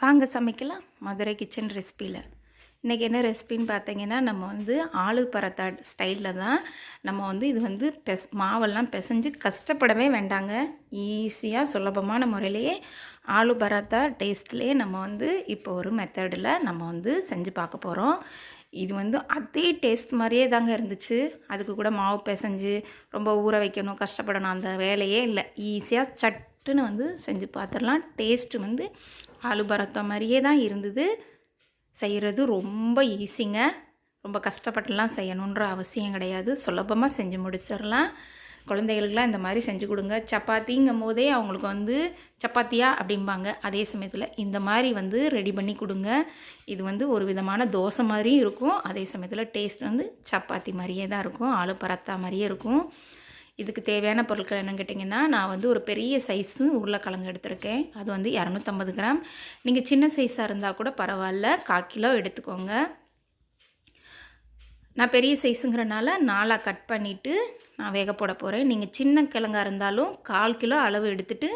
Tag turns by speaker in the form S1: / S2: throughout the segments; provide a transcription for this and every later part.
S1: வாங்க சமைக்கலாம். மதுரை கிச்சன் ரெசிப்பியில் இன்றைக்கி என்ன ரெசிபின்னு பார்த்தீங்கன்னா நம்ம வந்து ஆளு பரத்தா ஸ்டைலில் தான் நம்ம வந்து இது வந்து பெஸ் மாவெல்லாம் பிசைஞ்சு கஷ்டப்படவே வேண்டாங்க. ஈஸியாக சுலபமான முறையிலேயே ஆளு பராத்தா டேஸ்ட்லேயே நம்ம வந்து இப்போ ஒரு மெத்தடில் நம்ம வந்து செஞ்சு பார்க்க போகிறோம் இது வந்து அதே டேஸ்ட் மாதிரியே தாங்க இருந்துச்சு. அதுக்கு கூட மாவு பிசைஞ்சு ரொம்ப ஊற வைக்கணும் கஷ்டப்படணும் அந்த வேலையே இல்லை. ஈஸியாக சட்டுன்னு வந்து செஞ்சு பார்த்துடலாம். டேஸ்ட்டு வந்து ஆலு பராத்தா மாதிரியே தான் இருந்தது. செய்கிறது ரொம்ப ஈஸிங்க. ரொம்ப கஷ்டப்பட்டுலாம் செய்யணுன்ற அவசியம் கிடையாது. சுலபமாக செஞ்சு முடிச்சிடலாம். குழந்தைகளுக்கெலாம் இந்த மாதிரி செஞ்சு கொடுங்க. சப்பாத்திங்கும் போதே அவங்களுக்கு வந்து சப்பாத்தியா அப்படிம்பாங்க. அதே சமயத்தில் இந்த மாதிரி வந்து ரெடி பண்ணி கொடுங்க. இது வந்து ஒரு விதமான தோசை மாதிரியும் இருக்கும். அதே சமயத்தில் டேஸ்ட் வந்து சப்பாத்தி மாதிரியே தான் இருக்கும். ஆளு பரத்தா மாதிரியே இருக்கும். இதுக்கு தேவையான பொருட்கள் என்னன்னு கேட்டிங்கன்னா நான் வந்து ஒரு பெரிய சைஸு உருளைக்கிழங்கு எடுத்திருக்கேன். அது வந்து இரநூத்தம்பது கிராம். நீங்கள் சின்ன சைஸாக இருந்தால் கூட பரவாயில்ல. கால் கிலோ எடுத்துக்கோங்க. நான் பெரிய சைஸுங்கிறனால நாளாக கட் பண்ணிவிட்டு நான் வேக போட போகிறேன் நீங்கள் சின்ன கிழங்கா இருந்தாலும் கால் கிலோ அளவு எடுத்துகிட்டு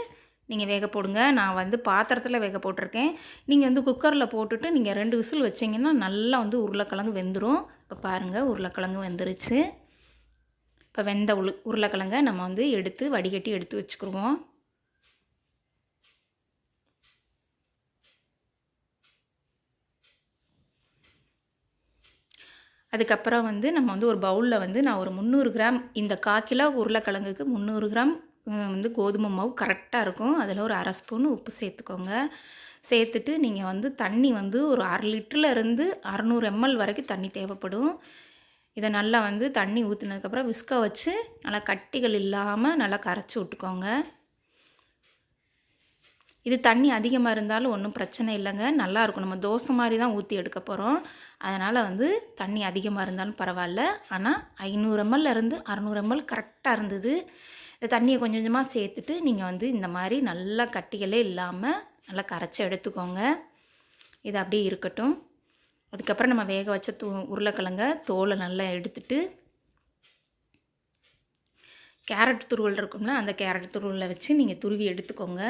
S1: நீங்கள் வேக போடுங்க. நான் வந்து பாத்திரத்தில் வேக போட்டிருக்கேன். நீங்கள் வந்து குக்கரில் போட்டுட்டு நீங்கள் ரெண்டு விசில் வச்சிங்கன்னா நல்லா வந்து உருளைக்கிழங்கு வெந்துடும் இப்போ பாருங்கள் உருளைக்கிழங்கு வெந்துருச்சு. இப்போ வெந்த உரு உருளைக்கிழங்க நம்ம வந்து எடுத்து வடிகட்டி எடுத்து வச்சுக்கிடுவோம் அதுக்கப்புறம் வந்து நம்ம வந்து ஒரு பவுலில் வந்து நான் ஒரு முந்நூறு கிராம் இந்த கால் கிலோ உருளைக்கிழங்குக்கு முந்நூறு கிராம் வந்து கோதுமை மாவு கரெக்டாக இருக்கும். அதில் ஒரு அரை ஸ்பூன் உப்பு சேர்த்துக்கோங்க. சேர்த்துட்டு நீங்கள் வந்து தண்ணி வந்து ஒரு அரை லிட்டரில் இருந்து அறநூறு எம்எல் வரைக்கும் தண்ணி தேவைப்படும். இதை நல்லா வந்து தண்ணி ஊற்றினதுக்கப்புறம் விஸ்க வச்சு நல்லா கட்டிகள் இல்லாமல் நல்லா கரைச்சி விட்டுக்கோங்க. இது தண்ணி அதிகமாக இருந்தாலும் ஒன்றும் பிரச்சனை இல்லைங்க. நல்லாயிருக்கும் நம்ம தோசை மாதிரி தான் ஊற்றி எடுக்க போகிறோம் அதனால் வந்து தண்ணி அதிகமாக இருந்தாலும் பரவாயில்ல. ஆனால் ஐநூறு எம்எல்லேருந்து அறநூறு எம்எல் கரெக்டாக இருந்தது. இந்த தண்ணியை கொஞ்சம் கொஞ்சமாக சேர்த்துட்டு நீங்கள் வந்து இந்த மாதிரி நல்லா கட்டிகளே இல்லாமல் நல்லா கரைச்சி எடுத்துக்கோங்க. இது அப்படியே இருக்கட்டும். அதுக்கப்புறம் நம்ம வேக வச்ச தூ உருளைக்கிழங்க தோலை நல்லா எடுத்துட்டு கேரட் துருவல் இருக்கும்ல அந்த கேரட் துருவலில் வச்சு நீங்கள் துருவி எடுத்துக்கோங்க.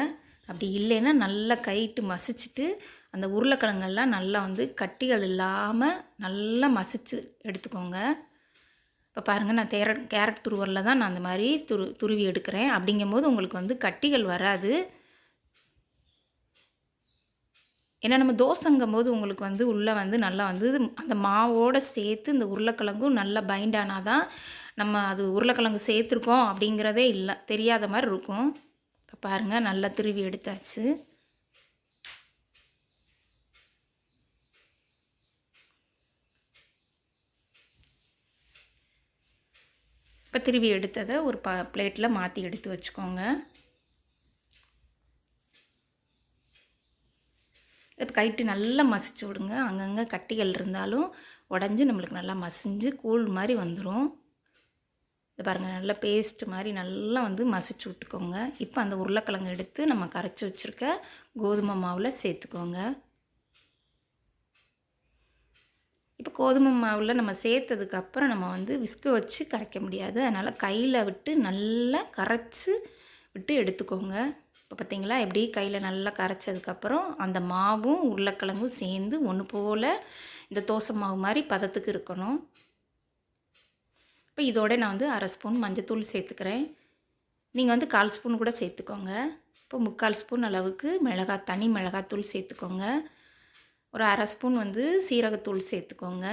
S1: அப்படி இல்லைன்னா நல்லா கைட்டு மசிச்சுட்டு அந்த உருளைக்கிழங்கெல்லாம் நல்லா வந்து கட்டிகள் இல்லாமல் நல்லா மசிச்சு எடுத்துக்கோங்க. இப்போ பாருங்கள் நான் தேர கேரட் துருவலில் தான் நான் அந்த மாதிரி துரு துருவி எடுக்கிறேன். அப்படிங்கும்போது உங்களுக்கு வந்து கட்டிகள் வராது. ஏன்னா நம்ம தோசைங்கும் போது உங்களுக்கு வந்து உள்ளே வந்து நல்லா வந்து அந்த மாவோடு சேர்த்து இந்த உருளைக்கிழங்கும் நல்லா பைண்ட் ஆனால் தான் நம்ம அது உருளைக்கிழங்கு சேர்த்துருக்கோம் அப்படிங்கிறதே இல்லை. தெரியாத மாதிரி இருக்கும். இப்போ பாருங்கள் நல்லா திருவி எடுத்தாச்சு. இப்போ திருவி எடுத்ததை ஒரு ப பிளேட்டில் மாற்றி எடுத்து வச்சுக்கோங்க. கைட்டு நல்லா மசிச்சு விடுங்க. அங்கங்கே கட்டிகள் இருந்தாலும் உடஞ்சி நம்மளுக்கு நல்லா மசிஞ்சு கூழ் மாதிரி வந்துடும் இது பாருங்கள் நல்லா பேஸ்ட் மாதிரி நல்லா வந்து மசிச்சு விட்டுக்கோங்க. இப்போ அந்த உருளைக்கிழங்கு எடுத்து நம்ம கரைச்சி வச்சுருக்க கோதுமை மாவில் சேர்த்துக்கோங்க. இப்போ கோதுமை மாவில் நம்ம சேர்த்ததுக்கப்புறம் நம்ம வந்து விஸ்கு வச்சு கரைக்க முடியாது. அதனால் கையில் விட்டு நல்லா கரைச்சி விட்டு எடுத்துக்கோங்க. இப்போ பார்த்தீங்களா எப்படி கையில் நல்லா கரைச்சதுக்கப்புறம் அந்த மாவும் உருளைக்கிழங்கும் சேர்ந்து ஒன்று போல் இந்த தோசை மாவு மாதிரி பதத்துக்கு இருக்கணும். இப்போ இதோட நான் வந்து அரை ஸ்பூன் மஞ்சத்தூள் சேர்த்துக்கிறேன். நீங்கள் வந்து கால் ஸ்பூன் கூட சேர்த்துக்கோங்க. இப்போ முக்கால் ஸ்பூன் அளவுக்கு மிளகாய் தனி மிளகாத்தூள் சேர்த்துக்கோங்க. ஒரு அரை ஸ்பூன் வந்து சீரகத்தூள் சேர்த்துக்கோங்க.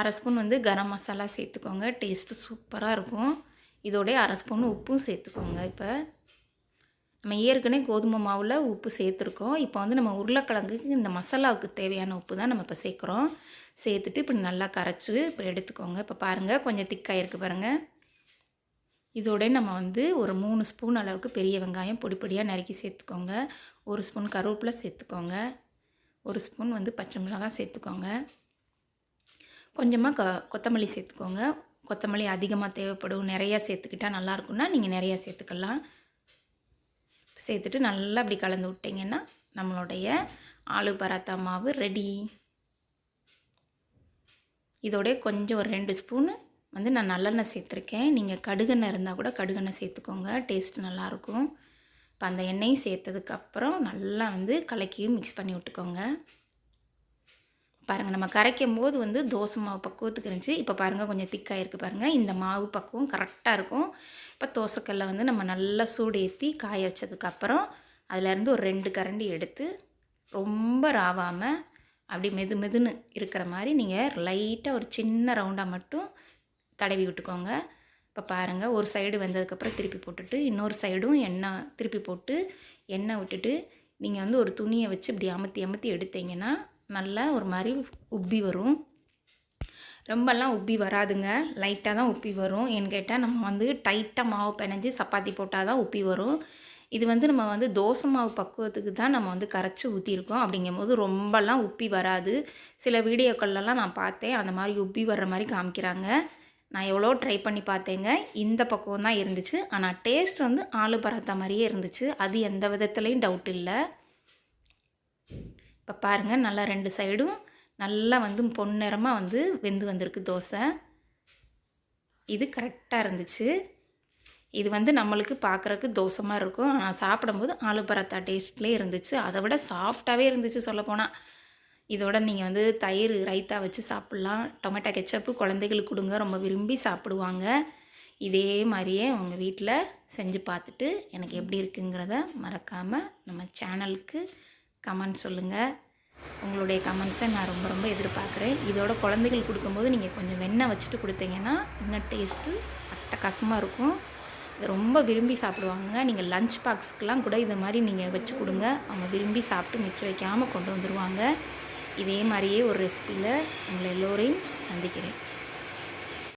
S1: அரை ஸ்பூன் வந்து கரம் மசாலா சேர்த்துக்கோங்க. டேஸ்ட்டு சூப்பராக இருக்கும். இதோடைய அரை ஸ்பூன் உப்பும் சேர்த்துக்கோங்க இப்போ. நம்ம ஏற்கனவே கோதுமை மாவில் உப்பு சேர்த்துருக்கோம். இப்போ வந்து நம்ம உருளைக்கிழங்குக்கு இந்த மசாலாவுக்கு தேவையான உப்பு தான் நம்ம இப்போ சேர்க்குறோம். சேர்த்துட்டு இப்படி நல்லா கரைச்சி இப்போ எடுத்துக்கோங்க. இப்போ பாருங்கள் கொஞ்சம் திக்காக இருக்குது பாருங்கள் இதோட நம்ம வந்து ஒரு மூணு ஸ்பூன் அளவுக்கு பெரிய வெங்காயம் பொடி பொடியாக நறுக்கி சேர்த்துக்கோங்க. ஒரு ஸ்பூன் கருவேப்பிலை சேர்த்துக்கோங்க. ஒரு ஸ்பூன் வந்து பச்சை மிளகாய் சேர்த்துக்கோங்க. கொஞ்சமாக க கொத்தமல்லி சேர்த்துக்கோங்க. கொத்தமல்லி அதிகமாக தேவைப்படும். நிறையா சேர்த்துக்கிட்டால் நல்லாயிருக்குன்னா நீங்கள் நிறையா சேர்த்துக்கலாம். சேர்த்துட்டு நல்லா அப்படி கலந்து விட்டிங்கன்னா நம்மளுடைய ஆலு பராத்தா மாவு ரெடி இதோடய கொஞ்சம் ஒரு ரெண்டு ஸ்பூனு வந்து நான் நல்லெண்ணெய் சேர்த்துருக்கேன். நீங்கள் கடுகெண்ணெய் இருந்தால் கூட கடுகெண்ணெய் சேர்த்துக்கோங்க. டேஸ்ட் நல்லாயிருக்கும். இப்போ அந்த எண்ணெயும் சேர்த்ததுக்கப்புறம் நல்லா வந்து கலக்கியும் மிக்ஸ் பண்ணி விட்டுக்கோங்க. பாருங்கள் நம்ம கரைக்கும் போது வந்து தோசை மாவு பக்குவத்துக்கு இருந்துச்சு. இப்போ பாருங்கள் கொஞ்சம் திக்காக இருக்குது பாருங்கள் இந்த மாவு பக்குவம் கரெக்டாக இருக்கும். இப்போ தோசைக்கல்லை வந்து நம்ம நல்லா சூடு ஏற்றி காய வச்சதுக்கப்புறம் அதுலேருந்து ஒரு ரெண்டு கரண்டி எடுத்து ரொம்ப ராவாமல் அப்படி மெது மெதுன்னு இருக்கிற மாதிரி நீங்கள் லைட்டாக ஒரு சின்ன ரவுண்டாக மட்டும் தடவி விட்டுக்கோங்க. இப்போ பாருங்கள் ஒரு சைடு வந்ததுக்கப்புறம் திருப்பி போட்டுட்டு இன்னொரு சைடும் எண்ணெய் திருப்பி போட்டு எண்ணெய் விட்டுட்டு நீங்கள் வந்து ஒரு துணியை வச்சு இப்படி அமுத்தி அமுத்தி எடுத்தீங்கன்னா நல்லா ஒரு மாதிரி உப்பி வரும். ரொம்பலாம் உப்பி வராதுங்க. லைட்டாக தான் உப்பி வரும். ஏன்னு கேட்டால் நம்ம வந்து டைட்டாக மாவு பிணைஞ்சி சப்பாத்தி போட்டால் தான் உப்பி வரும். இது வந்து நம்ம வந்து தோசை மாவு பக்குவத்துக்கு தான் நம்ம வந்து கரைச்சி ஊற்றிருக்கோம் அப்படிங்கும்போது ரொம்பலாம் உப்பி வராது. சில வீடியோக்கள்லாம் நான் பார்த்தேன். அந்த மாதிரி உப்பி வர்ற மாதிரி காமிக்கிறாங்க. நான் எவ்வளோ ட்ரை பண்ணி பார்த்தேங்க. இந்த பக்குவம் தான் இருந்துச்சு. ஆனால் டேஸ்ட் வந்து ஆளு பராத்தா மாதிரியே இருந்துச்சு. அது எந்த விதத்துலேயும் டவுட் இல்லை. இப்போ பாருங்கள் நல்லா ரெண்டு சைடும் நல்லா வந்து பொன்னிறமாக வந்து வெந்து வந்திருக்கு தோசை. இது கரெக்டாக இருந்துச்சு. இது வந்து நம்மளுக்கு பார்க்குறக்கு தோசமாக இருக்கும். ஆனால் சாப்பிடும்போது ஆலு பராத்தா டேஸ்ட்லேயே இருந்துச்சு. அதை விட சாஃப்டாகவே இருந்துச்சு சொல்லப்போனால் இதோட நீங்கள் வந்து தயிர் ரைத்தா வச்சு சாப்பிட்லாம். டொமேட்டோ கெச்சப்பு குழந்தைகளுக்கு கொடுங்க. ரொம்ப விரும்பி சாப்பிடுவாங்க. இதே மாதிரியே உங்கள் வீட்டில் செஞ்சு பார்த்துட்டு எனக்கு எப்படி இருக்குங்கிறத மறக்காமல் நம்ம சேனலுக்கு கமெண்ட் சொல்லுங்கள் உங்களுடைய கமெண்ட்ஸை நான் ரொம்ப ரொம்ப எதிர்பார்க்குறேன். இதோட குழந்தைகள் கொடுக்கும்போது நீங்கள் கொஞ்சம் வெண்ணெய் வச்சுட்டு கொடுத்தீங்கன்னா இன்னும் டேஸ்ட்டு அட்டகாசமாக இருக்கும். இதை ரொம்ப விரும்பி சாப்பிடுவாங்க நீங்கள் லஞ்ச் பாக்ஸுக்கெலாம் கூட இதை மாதிரி நீங்கள் வச்சு கொடுங்க. அவங்க விரும்பி சாப்பிட்டு மிச்சம் வைக்காமல் கொண்டு வந்துடுவாங்க இதே மாதிரியே ஒரு ரெசிப்பியில் உங்களை எல்லோரையும் சந்திக்கிறேன்.